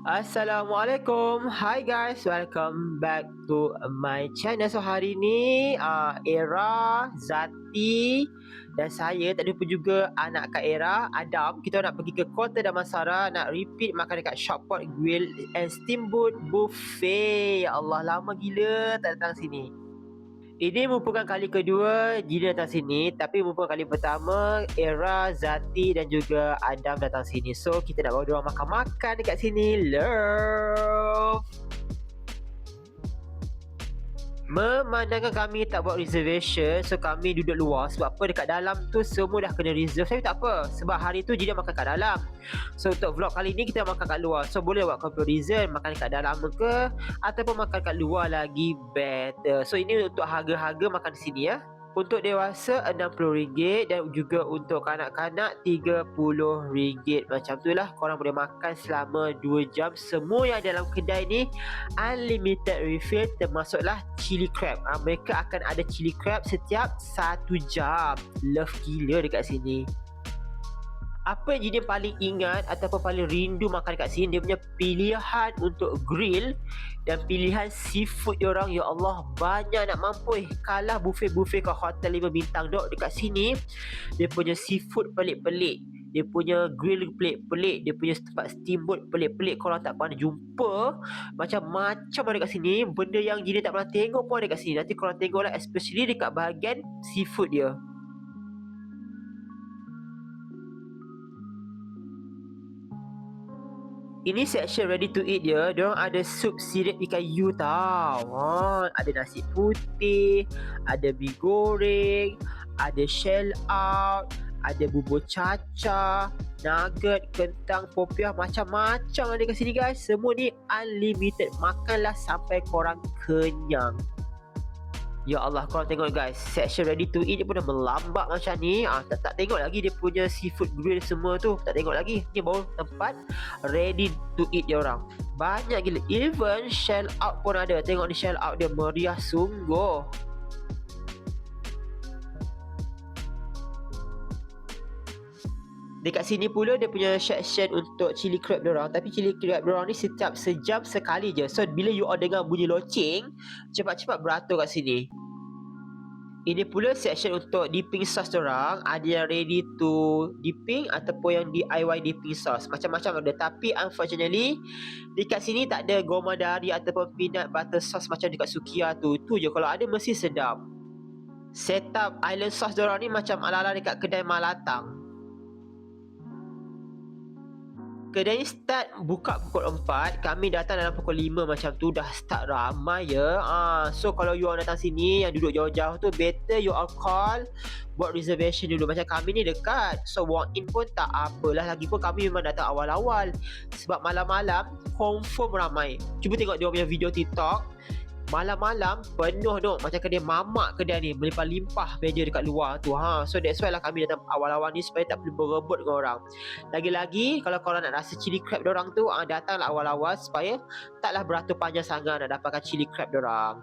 Assalamualaikum. Hi guys, welcome back to my channel. So hari ni uh, Era, Zati dan saya tak lupa juga anak Kak Era, Adam. Kita nak pergi ke Kota Damansara nak repeat makan dekat Shopport Grill and Steamboat Buffet. Ya Allah, lama gila tak datang sini. Ini merupakan kali kedua Gina datang sini Tapi merupakan kali pertama Era, Zati dan juga Adam datang sini. So kita nak bawa diorang makan-makan dekat sini. Love Memandangkan kami tak buat reservation So kami duduk luar Sebab apa dekat dalam tu semua dah kena reserve. Tapi tak apa Sebab hari tu Gina makan kat dalam. So untuk vlog kali ni kita makan kat luar. So boleh buat comparison Makan kat dalam ke Ataupun makan kat luar lagi better. So ini untuk harga-harga makan di sini ya untuk dewasa RM60 dan juga untuk kanak-kanak RM30 Macam tu lah korang boleh makan selama 2 jam. Semua yang dalam kedai ni unlimited refill termasuklah chili crab. Ha, Mereka akan ada chili crab setiap 1 jam. Love gila dekat sini apa yang Jidin paling ingat ataupun paling rindu makan dekat sini? Dia punya pilihan untuk grill dan pilihan seafood dia orang. Ya Allah banyak nak mampu eh. kalah buffet-buffet kat hotel 5 bintang dok dekat sini. Dia punya seafood pelik-pelik. Dia punya grill pelik-pelik. Dia punya tempat steamboat pelik-pelik. Korang tak pernah jumpa. Macam-macam ada kat sini. Benda yang Jidin tak pernah tengok pun ada kat sini. Nanti korang tengok lah especially dekat bahagian seafood dia Ini section ready to eat dia. Dia ada sup sirip ikan you tau. Ha, ada nasi putih, ada mie goreng, ada shell out, ada bubur caca, nugget, kentang, popiah, macam-macam ada kat sini guys. Semua ni unlimited. Makanlah sampai korang kenyang. Ya Allah korang tengok guys Section ready to eat dia pun dah melambak macam ni. Ah, tak, tak tengok lagi dia punya seafood grill semua tu. Tak tengok lagi Ni baru tempat ready to eat dia orang. Banyak gila. Even shell out pun ada. Tengok ni shell out dia meriah sungguh Dekat sini pula dia punya section untuk chili crab dia orang. Tapi chili crab dia orang ni setiap sejam sekali je. So bila you order dengan bunyi loceng, cepat-cepat beratur kat sini. Ini pula section untuk dipping sauce orang. Ada yang ready to dipping Ataupun yang DIY dipping sauce. Macam-macam ada. Tapi unfortunately Dekat sini tak ada gomadari Ataupun peanut butter sauce Macam dekat Sukia tu. Tu je. Kalau ada mesti sedap. Setup island sauce orang ni Macam ala-ala dekat kedai malatang Kedai ni start buka pukul 4 Kami datang dalam pukul 5 macam tu Dah start ramai ya. Ha, So kalau you orang datang sini Yang duduk jauh-jauh tu Better you all call Buat reservation dulu. Macam kami ni dekat So walk in pun tak apalah. Lagipun kami memang datang awal-awal. Sebab malam-malam Confirm ramai. Cuba tengok dia punya video TikTok malam-malam penuh dok macam kedai mamak kedai ni melimpah-limpah meja dekat luar tu ha. So that's why lah kami datang awal-awal ni supaya tak perlu berebut dengan orang. Lagi-lagi kalau korang nak rasa chili crab orang tu ha, datanglah awal-awal supaya taklah beratur panjang sangat nak dapatkan chili crab orang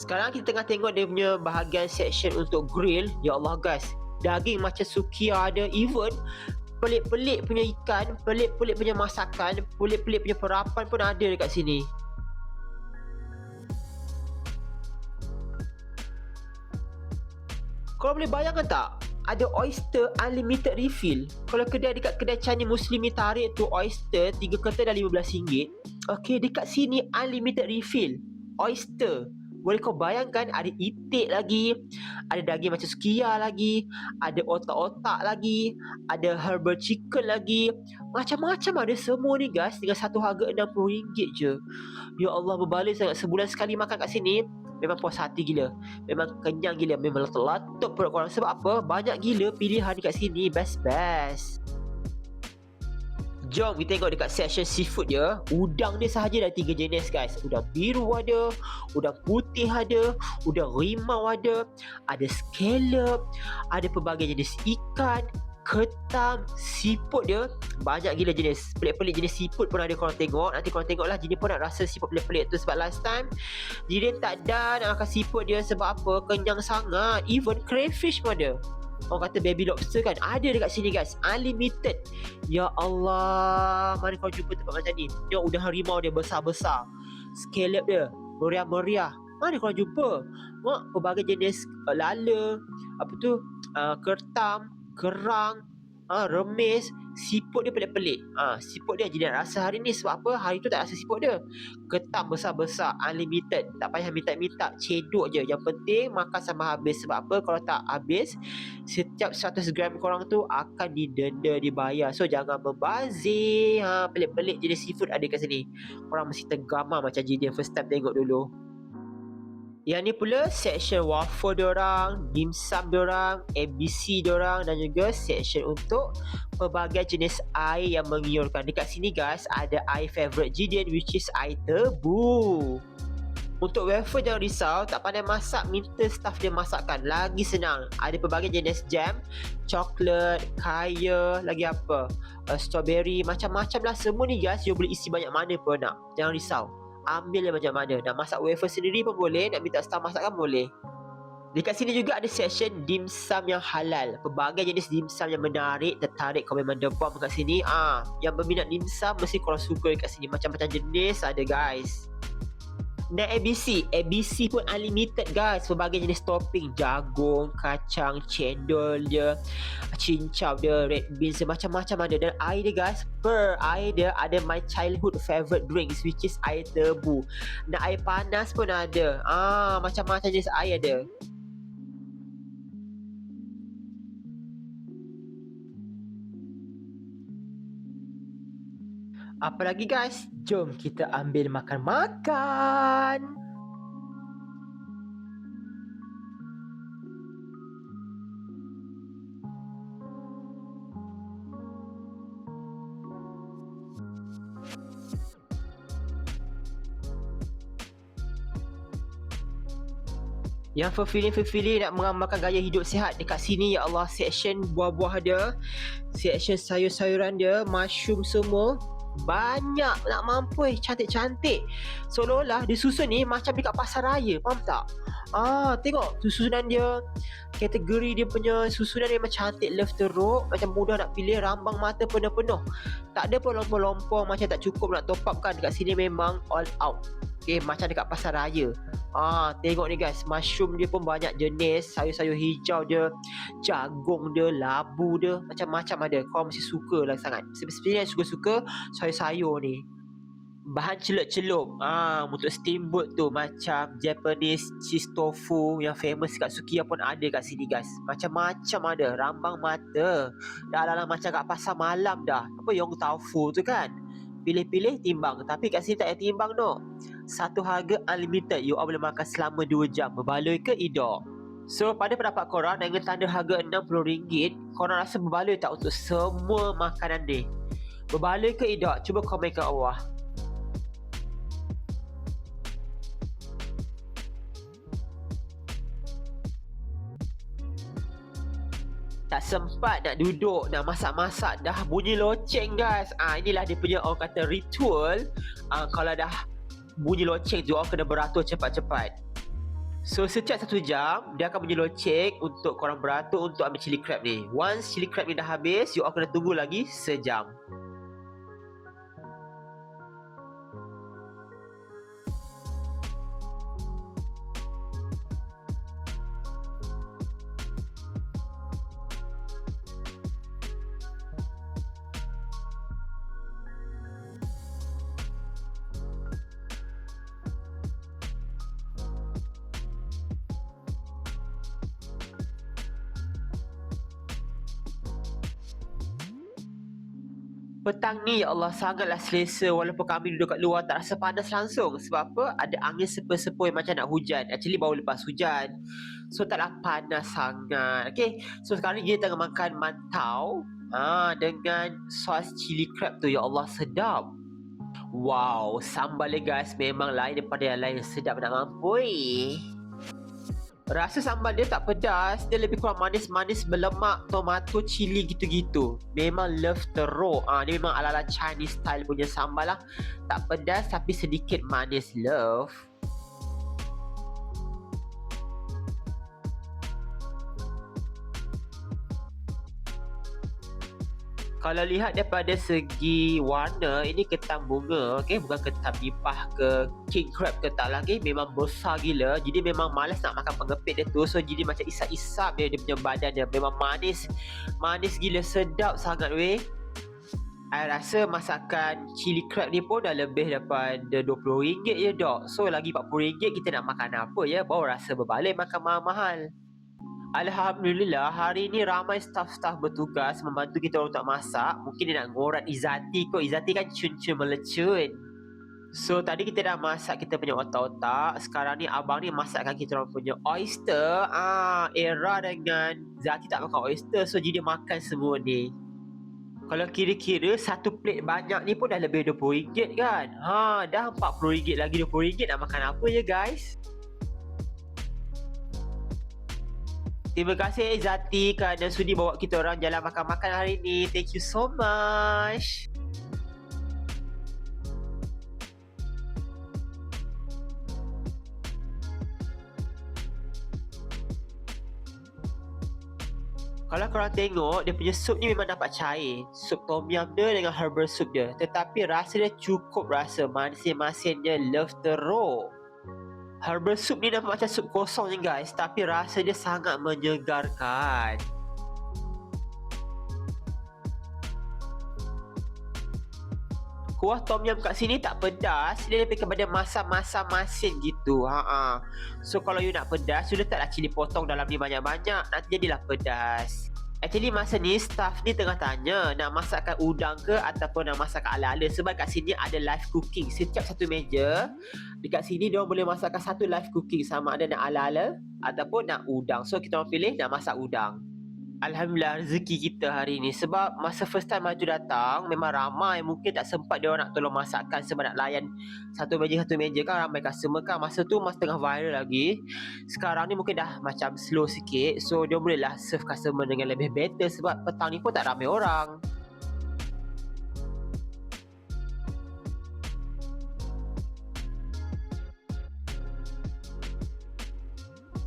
sekarang kita tengah tengok dia punya bahagian section untuk grill. Ya Allah guys. Daging macam sukia ada even pelik-pelik punya ikan pelik-pelik punya masakan pelik-pelik punya perapan pun ada dekat sini Kau boleh bayangkan tak? Ada oyster unlimited refill. Kalau kedai dekat kedai Chinese Muslim ni tarik tu oyster, tiga kertas dah RM15. Okay, dekat sini unlimited refill. Oyster. Boleh kau bayangkan ada itik lagi, ada daging macam skia lagi, ada otak-otak lagi, ada herbal chicken lagi. Macam-macam ada semua ni guys dengan satu harga RM60 je. Ya Allah berbalik sangat sebulan sekali makan kat sini memang puas hati gila. Memang kenyang gila. Memang letup perut korang. Sebab apa? Banyak gila pilihan dekat sini. Best best. Jom kita tengok dekat section seafood dia. Udang dia sahaja dah tiga jenis guys. Udang biru ada Udang putih ada Udang rimau ada Ada scallop Ada pelbagai jenis ikan ketam siput dia banyak gila jenis. Pelik-pelik jenis siput pun ada korang tengok. Nanti korang tengok lah jenis pun nak rasa siput pelik-pelik tu sebab last time dia tak ada nak makan siput dia sebab apa? Kenyang sangat. Even crayfish pun ada. Orang kata baby lobster kan ada dekat sini guys. Unlimited. Ya Allah mana kau jumpa tempat macam ni. Tengok udah harimau dia besar-besar. Scallop dia meriah-meriah. Mana kau jumpa. Mak, pelbagai jenis uh, lala apa tu uh, kertam kerang uh, remis siput dia pelik-pelik. Ah, ha, siput dia jenis rasa hari ni sebab apa? Hari tu tak rasa siput dia. Ketam besar-besar, unlimited. Tak payah minta-minta, cedok je. Yang penting makan sama habis. Sebab apa? Kalau tak habis, setiap 100 gram korang tu akan didenda, dibayar. So, jangan membazir. Ha, pelik-pelik jenis seafood ada kat sini. Korang mesti tergamar macam jenis first time tengok dulu. Yang ni pula section waffle diorang, dimsum diorang, ABC diorang dan juga section untuk pelbagai jenis air yang mengiurkan. Dekat sini guys ada air favorite Gideon which is air tebu. Untuk waffle jangan risau, tak pandai masak, minta staff dia masakkan. Lagi senang. Ada pelbagai jenis jam, coklat, kaya, lagi apa? Uh, strawberry, macam-macam lah. Semua ni guys, you boleh isi banyak mana pun nak. Jangan risau ambil yang macam mana. Nak masak wafer sendiri pun boleh Nak minta staff masakkan boleh. Dekat sini juga ada session dimsum yang halal. Pelbagai jenis dimsum yang menarik Tertarik. Kau memang debam kat sini. Ah, Yang berminat dimsum mesti korang suka dekat sini. Macam-macam jenis ada guys dan ABC ABC pun unlimited guys. Berbagai jenis topping. Jagung Kacang Cendol dia Cincau dia Red beans dia Macam-macam ada. Dan air dia guys Per air dia Ada my childhood favorite drinks Which is air tebu. Dan air panas pun ada. Ah Macam-macam jenis air ada Apa lagi guys? Jom kita ambil makan-makan. Yang fulfilling-fulfilling nak mengamalkan gaya hidup sihat Dekat sini ya Allah Section buah-buah dia Section sayur-sayuran dia Mushroom semua banyak nak mampu cantik-cantik. Seolah-olah dia susun ni macam dekat pasar raya faham tak ah tengok susunan dia kategori dia punya susunan dia memang cantik love teruk macam mudah nak pilih rambang mata penuh-penuh tak ada pun lompong-lompong macam tak cukup nak top up kan dekat sini memang all out Okay, macam dekat pasar raya. Ah, tengok ni guys, mushroom dia pun banyak jenis, sayur-sayur hijau dia, jagung dia, labu dia, macam-macam ada. Kau mesti suka lah sangat. Sebenarnya suka-suka sayur-sayur ni. Bahan celup-celup. Ah, untuk steamboat tu macam Japanese cheese tofu yang famous kat Sukiya pun ada kat sini guys. Macam-macam ada. Rambang mata. Dah lah macam kat pasar malam dah. Apa yang tofu tu kan? Pilih-pilih timbang. Tapi kat sini tak ada timbang no satu harga unlimited you all boleh makan selama 2 jam berbaloi ke idok so pada pendapat korang dengan tanda harga RM60 korang rasa berbaloi tak untuk semua makanan ni berbaloi ke idok cuba komen kat bawah tak sempat nak duduk nak masak-masak dah bunyi loceng guys ah inilah dia punya orang kata ritual ah kalau dah bunyi loceng tu orang kena beratur cepat-cepat. So setiap satu jam dia akan bunyi loceng untuk korang beratur untuk ambil chili crab ni. Once chili crab ni dah habis, you all kena tunggu lagi sejam. Petang ni ya Allah sangatlah selesa walaupun kami duduk kat luar tak rasa panas langsung. Sebab apa? Ada angin sepoi-sepoi macam nak hujan. Actually baru lepas hujan. So taklah panas sangat. Okay so sekarang ni kita tengah makan mantau ah dengan sos chili crab tu. Ya Allah sedap. Wow sambal guys. Memang lain daripada yang lain. Sedap nak mampu Rasa sambal dia tak pedas Dia lebih kurang manis-manis Berlemak Tomato Cili gitu-gitu. Memang love teruk. Ah, Dia memang ala-ala Chinese style punya sambal lah. Tak pedas Tapi sedikit manis Love kalau lihat daripada segi warna ini ketam bunga okey? Bukan ketam pipah ke king crab ke tak lagi memang besar gila. Jadi memang malas nak makan pengepit dia tu. So jadi macam isap-isap dia, dia punya badan dia. Memang manis. Manis gila sedap sangat weh. I rasa masakan cili crab ni pun dah lebih daripada RM20 je dok. So lagi RM40 kita nak makan apa ya? Baru rasa berbalik makan mahal-mahal. Alhamdulillah hari ni ramai staff-staff bertugas membantu kita untuk masak. Mungkin dia nak ngorat Izati kot. Izati kan cun-cun melecun. So tadi kita dah masak kita punya otak-otak. Sekarang ni abang ni masakkan kita orang punya oyster. Ah, era dengan Zati tak makan oyster. So jadi dia makan semua ni. Kalau kira-kira satu plate banyak ni pun dah lebih RM20 kan. Ha, dah RM40 lagi RM20 nak makan apa ya guys? Terima kasih Zati kerana sudi bawa kita orang jalan makan-makan hari ni. Thank you so much. Kalau korang tengok, dia punya sup ni memang dapat cair. Sup tom yum dia dengan herbal soup dia. Tetapi rasa dia cukup rasa. Masin-masin dia love teruk. Herbal soup ni nampak macam sup kosong ni guys. Tapi rasa dia sangat menyegarkan. Kuah tom yum kat sini tak pedas. Dia lebih kepada masam-masam masin gitu. Ha -ha. So kalau you nak pedas You letaklah cili potong dalam ni banyak-banyak. Nanti jadilah pedas Actually masa ni staff ni tengah tanya nak masakkan udang ke ataupun nak masakkan ala-ala sebab kat sini ada live cooking. Setiap satu meja dekat sini dia boleh masakkan satu live cooking sama ada nak ala-ala ataupun nak udang. So kita orang pilih nak masak udang. Alhamdulillah rezeki kita hari ni. Sebab masa first time maju datang Memang ramai. Mungkin tak sempat dia nak tolong masakkan Sebab nak layan Satu meja satu meja kan. Ramai customer kan. Masa tu masa tengah viral lagi. Sekarang ni mungkin dah macam slow sikit. So dia boleh lah serve customer dengan lebih better Sebab petang ni pun tak ramai orang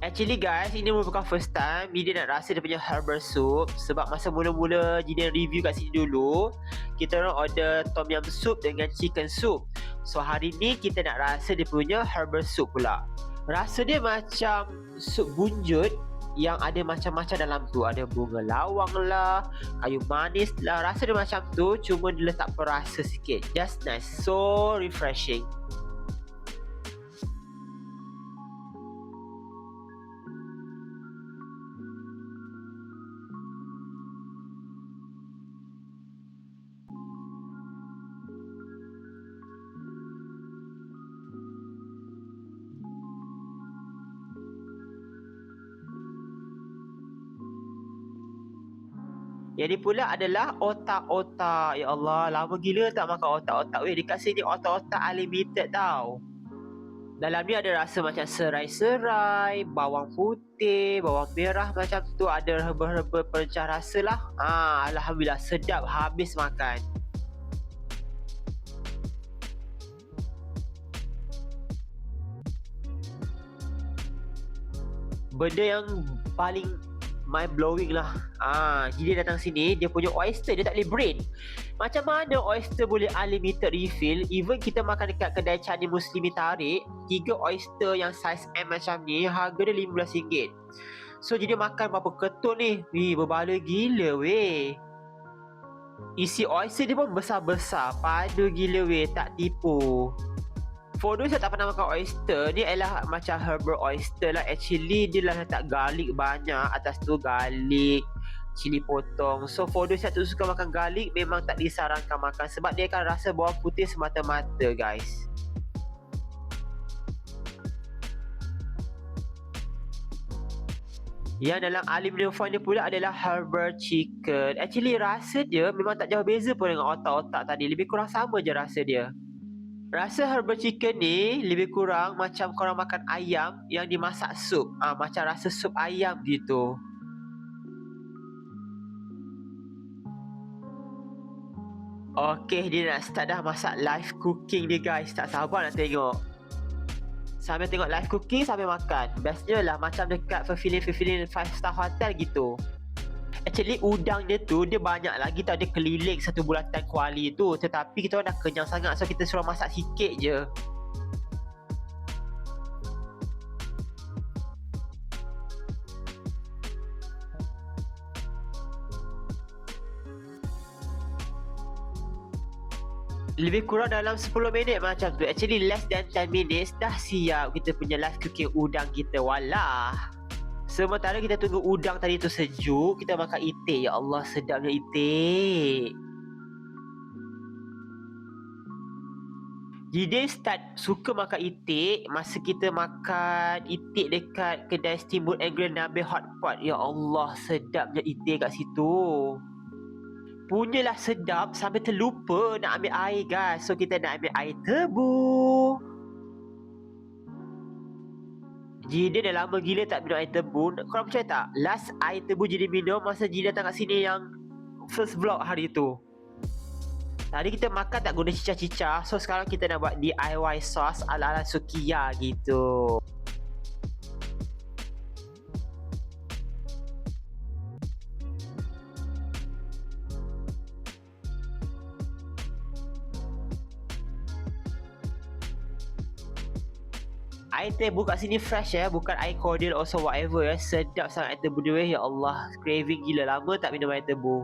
Actually guys, ini merupakan first time Mida nak rasa dia punya herbal soup Sebab masa mula-mula Jida review kat sini dulu Kita orang order tom yum soup dengan chicken soup. So hari ni kita nak rasa dia punya herbal soup pula. Rasa dia macam sup bunjut yang ada macam-macam dalam tu. Ada bunga lawang lah Kayu manis lah. Rasa dia macam tu Cuma dia letak perasa sikit. Just nice So refreshing Yang ni pula adalah otak-otak. Ya Allah, lama gila tak makan otak-otak. Weh, dekat sini otak-otak unlimited tau. Dalam ni ada rasa macam serai-serai, bawang putih, bawang merah macam tu. Ada herba-herba pencah rasa lah. Ha, Alhamdulillah, sedap habis makan. Benda yang paling mind blowing lah. Ah, jadi datang sini dia punya oyster dia tak boleh brain. Macam mana oyster boleh unlimited refill? Even kita makan dekat kedai Chinese Muslimi tarik, tiga oyster yang size M macam ni harga dia RM15. So jadi makan berapa ketul ni? Wih, berbala gila weh. Isi oyster dia pun besar-besar. Padu gila weh, tak tipu. For those yang tak pernah makan oyster Ni adalah macam herbal oyster lah. Actually dia lah letak garlic banyak Atas tu garlic Cili potong. So for those yang tak suka makan garlic Memang tak disarankan makan Sebab dia akan rasa bawang putih semata-mata guys. Yang dalam aluminium foil ni pula adalah herbal chicken. Actually rasa dia memang tak jauh beza pun dengan otak-otak tadi. Lebih kurang sama je rasa dia Rasa herbal chicken ni lebih kurang macam korang makan ayam yang dimasak sup. Ah ha, macam rasa sup ayam gitu. Okay, dia nak start dah masak live cooking ni guys. Tak sabar nak tengok. Sambil tengok live cooking sambil makan. Bestnya lah macam dekat fulfilling-fulfilling 5 star hotel gitu. Actually udang dia tu dia banyak lagi tau. Dia keliling satu bulatan kuali tu. Tetapi kita dah kenyang sangat so kita suruh masak sikit je. lebih kurang dalam 10 minit macam tu. Actually less than 10 minutes dah siap kita punya live cooking udang kita. Walah sementara kita tunggu udang tadi tu sejuk kita makan itik ya Allah sedapnya itik Jidin start suka makan itik masa kita makan itik dekat kedai steamboat and grill Nabi Hotpot. Ya Allah, sedapnya itik kat situ punyalah sedap sampai terlupa nak ambil air guys. So kita nak ambil air tebu. Jadi dah lama gila tak minum air tebu. Korang percaya tak? Last air tebu jadi minum masa Jadi datang kat sini yang first vlog hari tu. Tadi kita makan tak guna cicah-cicah. So sekarang kita nak buat DIY sauce ala-ala Sukiya gitu. Air teh buka sini fresh ya bukan air cordial also whatever ya sedap sangat air tebu dia ya Allah craving gila. Lama tak minum air tebu.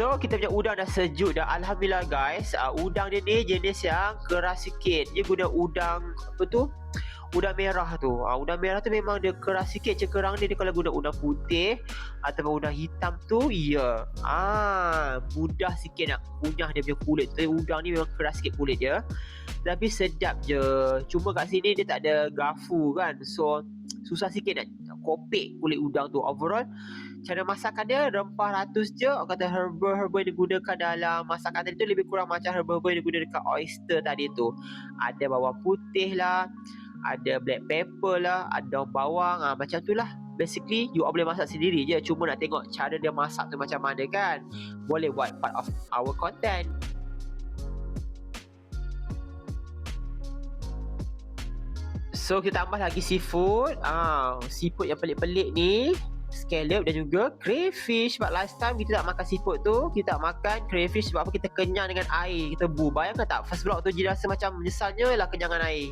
So kita punya udang dah sejuk dah. Alhamdulillah guys. Uh, Udang dia ni jenis yang keras sikit. Dia guna udang Apa tu udang merah tu. Ha, udang merah tu memang dia keras sikit cekerang dia, dia kalau guna udang putih atau udang hitam tu, ya. Ah, mudah sikit nak kunyah dia punya kulit tu. Udang ni memang keras sikit kulit dia. Tapi sedap je. Cuma kat sini dia tak ada gafu kan. So susah sikit nak kopek kulit udang tu. Overall cara masakan dia rempah ratus je orang kata herba-herba yang digunakan dalam masakan tadi tu lebih kurang macam herba-herba yang digunakan dekat oyster tadi tu ada bawang putih lah ada black pepper lah, ada bawang, ah macam tu lah. Basically, you all boleh masak sendiri je. Cuma nak tengok cara dia masak tu macam mana kan. Boleh buat part of our content. So, kita tambah lagi seafood. Ah, seafood yang pelik-pelik ni. Scallop dan juga crayfish Sebab last time kita tak makan seafood tu Kita tak makan crayfish sebab apa kita kenyang dengan air Kita bu Bayangkan tak first vlog tu jadi rasa macam menyesalnya lah kenyangan air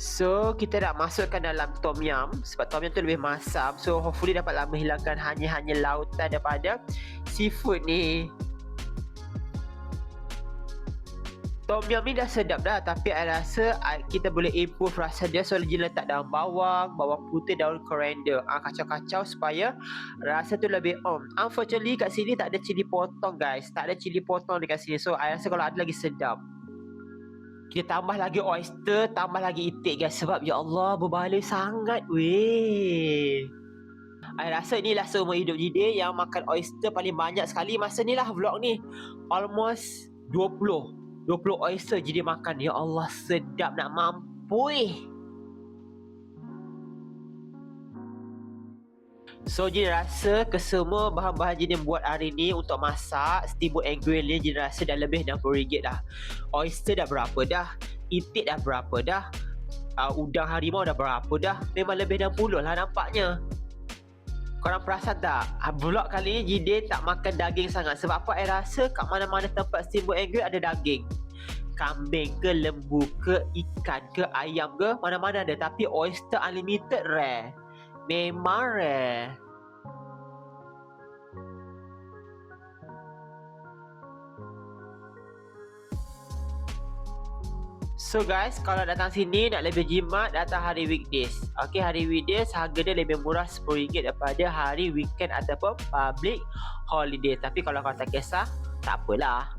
So kita nak masukkan dalam tom yum Sebab tom yum tu lebih masam. So hopefully dapatlah menghilangkan hanya-hanya lautan daripada seafood ni. Tom yum ni dah sedap dah Tapi saya rasa kita boleh improve rasa dia So dia letak daun bawang Bawang putih, daun coriander. Ah, Kacau-kacau supaya rasa tu lebih om. Unfortunately kat sini tak ada cili potong guys. Tak ada cili potong dekat sini. So saya rasa kalau ada lagi sedap kita tambah lagi oyster, tambah lagi itik guys sebab ya Allah berbaloi sangat weh. Saya rasa inilah semua hidup Jide yang makan oyster paling banyak sekali masa ni lah vlog ni. Almost 20. 20 oyster Jide makan. Ya Allah sedap nak mampu eh. So Jin rasa kesemua bahan-bahan Jin buat hari ni untuk masak steamboat and grill ni Jin rasa dah lebih RM60 dah. Oyster dah berapa dah? Itik dah berapa dah? Uh, udang harimau dah berapa dah? Memang lebih RM60 lah nampaknya. Korang perasan tak? Uh, vlog kali ni Jin tak makan daging sangat. Sebab apa? Saya rasa kat mana-mana tempat steamboat and grill ada daging. Kambing ke, lembu ke, ikan ke, ayam ke, mana-mana ada. Tapi oyster unlimited rare. Memang eh. So guys, kalau datang sini nak lebih jimat, datang hari weekdays. Okay, hari weekdays harga dia lebih murah RM10 daripada hari weekend ataupun public holiday. Tapi kalau kau tak kisah, tak apalah.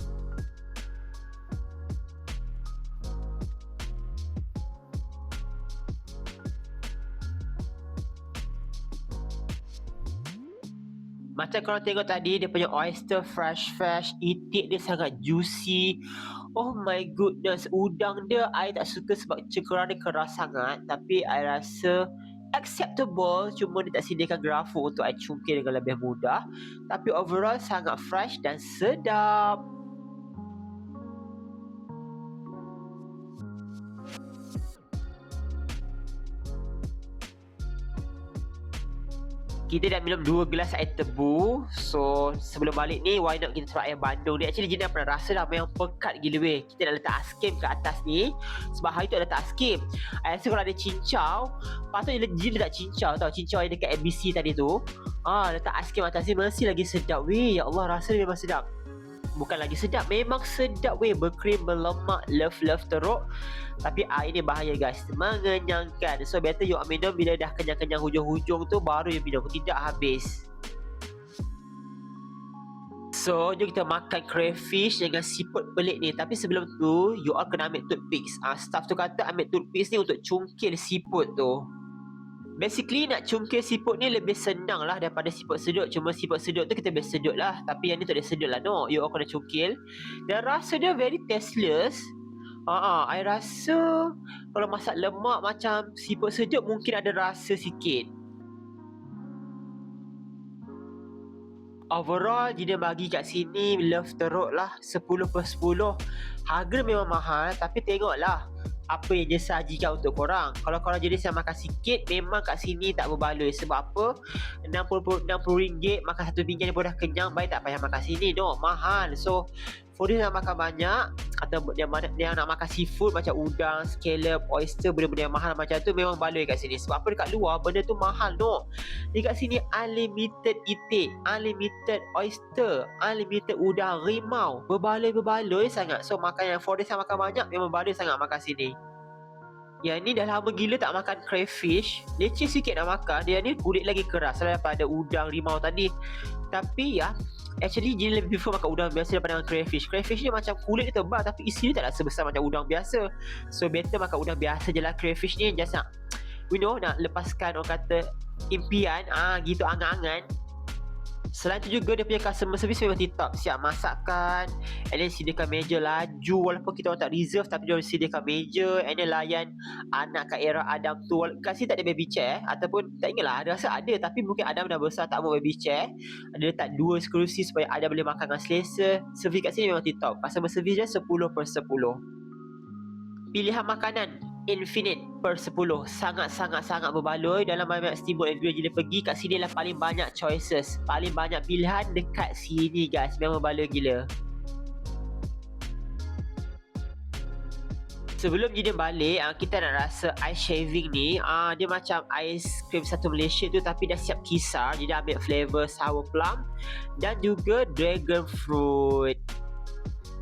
Macam korang tengok tadi Dia punya oyster fresh fresh Itik dia sangat juicy. Oh my goodness Udang dia I tak suka sebab cekerang dia keras sangat Tapi I rasa Acceptable Cuma dia tak sediakan grafo Untuk I cungkir dengan lebih mudah. Tapi overall sangat fresh dan sedap kita dah minum 2 gelas air tebu. So sebelum balik ni Why not kita try air bandung ni? Actually dah pernah rasa dah Memang pekat gila weh. Kita dah letak askim ke atas ni. Sebab hari tu ada letak askim I rasa kalau ada cincau Patutnya Jin letak cincau tau. Cincau yang dekat ABC tadi tu. Ah Letak askim atas ni Mesti lagi sedap weh. Ya Allah rasa dia memang sedap bukan lagi sedap memang sedap weh berkrim berlemak love love teruk tapi air ni bahaya guys mengenyangkan so better you minum bila dah kenyang-kenyang hujung-hujung tu baru you minum tidak habis So, jom kita makan crayfish dengan siput pelik ni. Tapi sebelum tu, you all kena ambil toothpicks. Ah, staff tu kata ambil toothpicks ni untuk cungkil siput tu. Basically nak cungkil siput ni lebih senang lah daripada siput sedut. Cuma siput sedut tu kita boleh sedut lah. Tapi yang ni tak ada sedut lah no. You all kena cungkil. Dan rasa dia very tasteless. Ah, uh, I rasa kalau masak lemak macam siput sedut mungkin ada rasa sikit. Overall, dia bagi kat sini love teruk lah. 10 per 10. Harga memang mahal tapi tengoklah apa yang dia sajikan untuk korang. Kalau korang jenis yang makan sikit memang kat sini tak berbaloi. Sebab apa? 60 ringgit makan satu pinggan pun dah kenyang. Baik tak payah makan sini. No mahal. So for dia nak makan banyak. Atau dia, dia nak makan seafood macam udang, scallop, oyster benda-benda yang mahal macam tu memang baloi kat sini. Sebab apa dekat luar benda tu mahal no dekat sini unlimited itik unlimited oyster unlimited udang rimau. Berbaloi-berbaloi sangat. So makan yang for dia makan banyak memang baloi sangat makan sini. Yang ni dah lama gila tak makan crayfish. Leceh sikit nak makan. Dia ni kulit lagi keras. Selain daripada udang rimau tadi Tapi ya Actually dia lebih prefer makan udang biasa Daripada makan crayfish. Crayfish ni macam kulit dia tebal Tapi isi dia tak sebesar macam udang biasa. So better makan udang biasa je lah. Crayfish ni just nak You know nak lepaskan orang kata Impian ah gitu angan-angan Selain tu juga dia punya customer service memang tip-top Siap masakan And then sediakan meja laju Walaupun kita orang tak reserve Tapi dia sediakan meja. And then layan anak kat era Adam tu. Kat sini tak ada baby chair Ataupun tak ingat lah Ada rasa ada Tapi mungkin Adam dah besar tak mau baby chair. Ada letak dua kerusi Supaya Adam boleh makan dengan selesa. Service kat sini memang tip-top Customer service dia 10 per 10 Pilihan makanan infinite per 10 sangat-sangat-sangat berbaloi. Dalam banyak steamboat yang bila pergi kat sini lah paling banyak choices. Paling banyak pilihan dekat sini guys. Memang berbaloi gila. Sebelum Jidim balik, uh, kita nak rasa ice shaving ni uh, Dia macam ice cream satu Malaysia tu Tapi dah siap kisar. Jadi ambil flavour sour plum Dan juga dragon fruit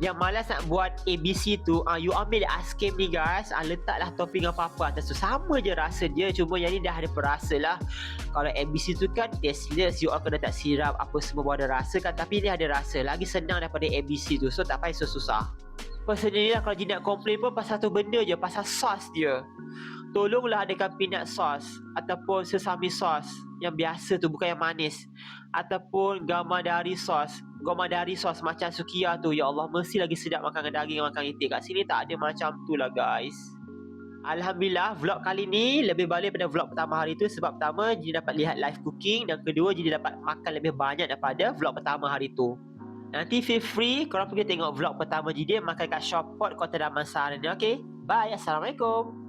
yang malas nak buat ABC tu uh, you ambil ice cream ni guys. Uh, letaklah topping apa-apa atas tu. Sama je rasa dia cuma yang ni dah ada perasa lah. Kalau ABC tu kan tasteless you all kena tak sirap apa semua buat ada rasa kan. Tapi ni ada rasa. Lagi senang daripada ABC tu. So tak payah susah. Personally lah kalau dia nak komplain pun pasal satu benda je. Pasal sos dia tolonglah adakan peanut sauce ataupun sesame sauce yang biasa tu bukan yang manis. Ataupun gamma dari sauce. Dari sos macam sukia tu. Ya Allah mesti lagi sedap makan daging makan itik. Kat sini tak ada macam tu lah guys. Alhamdulillah vlog kali ni lebih balik pada vlog pertama hari tu. Sebab pertama jadi dapat lihat live cooking. Dan kedua jadi dapat makan lebih banyak daripada vlog pertama hari tu. Nanti feel free korang pergi tengok vlog pertama jadi makan kat Shoppot Kota Damansara ni okay Bye Assalamualaikum